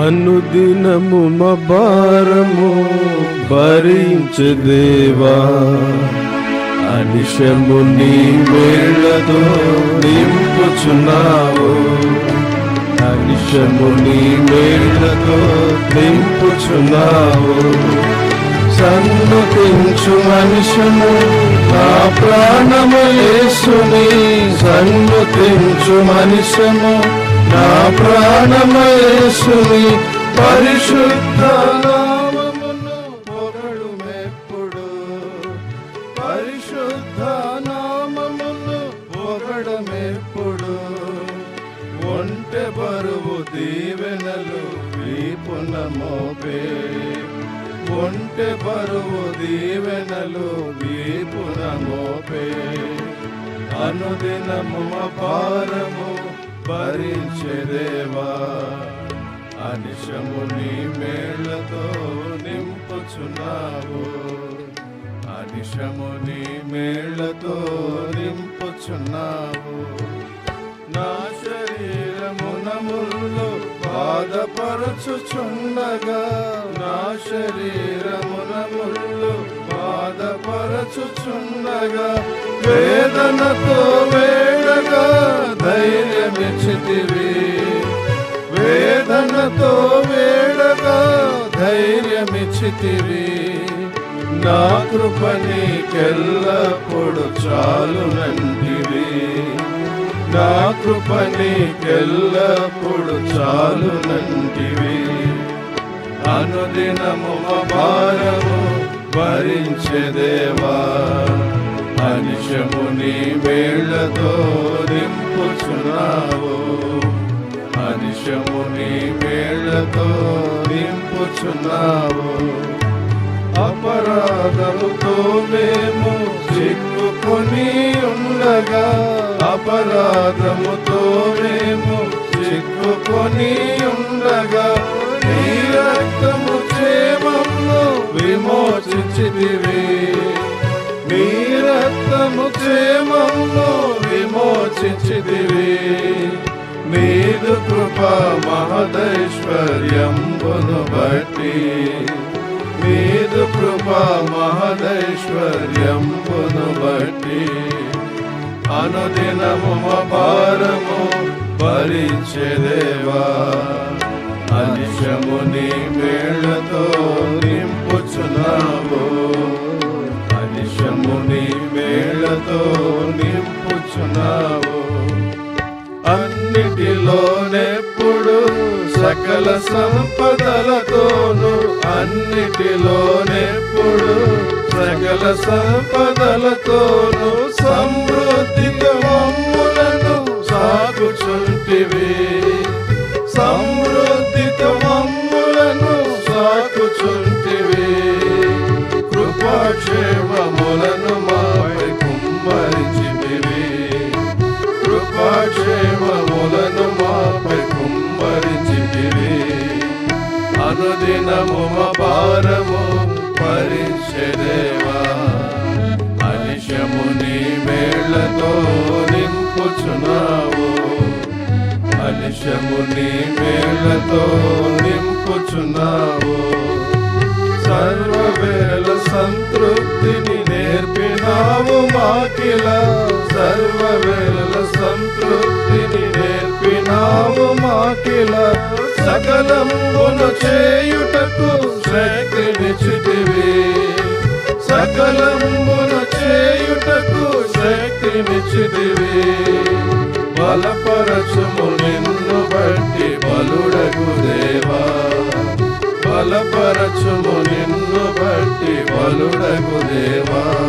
అనుదినము మభారము భరించదేవా భరించే అనిశము నీ వేళ్ళతో నింపుచున్నావు. అనిశము నీ వేళ్ళతో నింపుచున్నావు. సన్నుతించు మనుషును నా ప్రాణము యేసుని. సన్నుతించు మనుషము నా ప్రాణమయేసుని పరిశుద్ధ నామమును పొగడు మెప్పుడు పరిశుద్ధ నామమును పొగడమెప్పుడు. ఒంటె బరువు దీవెనలు వీపున మోపే. ఒంటె బరువు దీవెనలు వీపున మోపే. అనుదినము అపారము భారము భరించెదేవా అనిశము నీ మేళ్ళతో నింపుచున్నావు. అనిశము నీ మేళ్ళతో నింపుచున్నావు. నా శరీరమునములు బాధపరచుచుండగా నా శరీరమునములు బాధపరచుచుండగా వేదనతో వే ధైర్యమిచ్చితివి వేదనతో వేడగా ధైర్యమిచ్చితివి. నా కృప నీకెల్లప్పుడు చాలునంటివి నా కృప నీకెల్లప్పుడు చాలునంటివి అనుదినము భారము భరించేదేవా అనిశము నీ వేళ్ళతో నింపుచున్నా. అనిశము నీ వేళ్ళతో నింపుచున్నావు. అపరాధముతో మేము చిక్కుకొని ఉండగా అపరాధముతో మేము చిక్కుకొని ఉండగా నీ రక్తము క్షేమము విమోచించితివి. నీ రక్తము క్షేమము విమోచించితివి. मेदकृपा महदैश्वर्यं बोभटी वेदपृपा महदैश्वर्यं बोलुभटे अनुदिन मम पारमु परिचयदेव సకల సంపదలతోను అన్నిటిలోనెప్పుడు సకల సంపదలతోను సమృద్ధితో మమ్ములను సాకుచుంటివి. సమృద్ధితో మమ్ములను సాకుచుంటివి. కృపాక్షేమము మేళ్ళతో నింపుచున్నావు. సర్వవేళ సంతృప్తిని నేర్పినావు మాకిల. సర్వవేళ సంతృప్తిని నేర్పినావు మాకిల. సకలమును చేయుటకు శక్తినిచ్చితివి సకలమును చేయుటకు శక్తినిచ్చితివి బలపరచుము నిన్ను బలపరచుము నిన్ను బట్టి బలుడగు దేవా.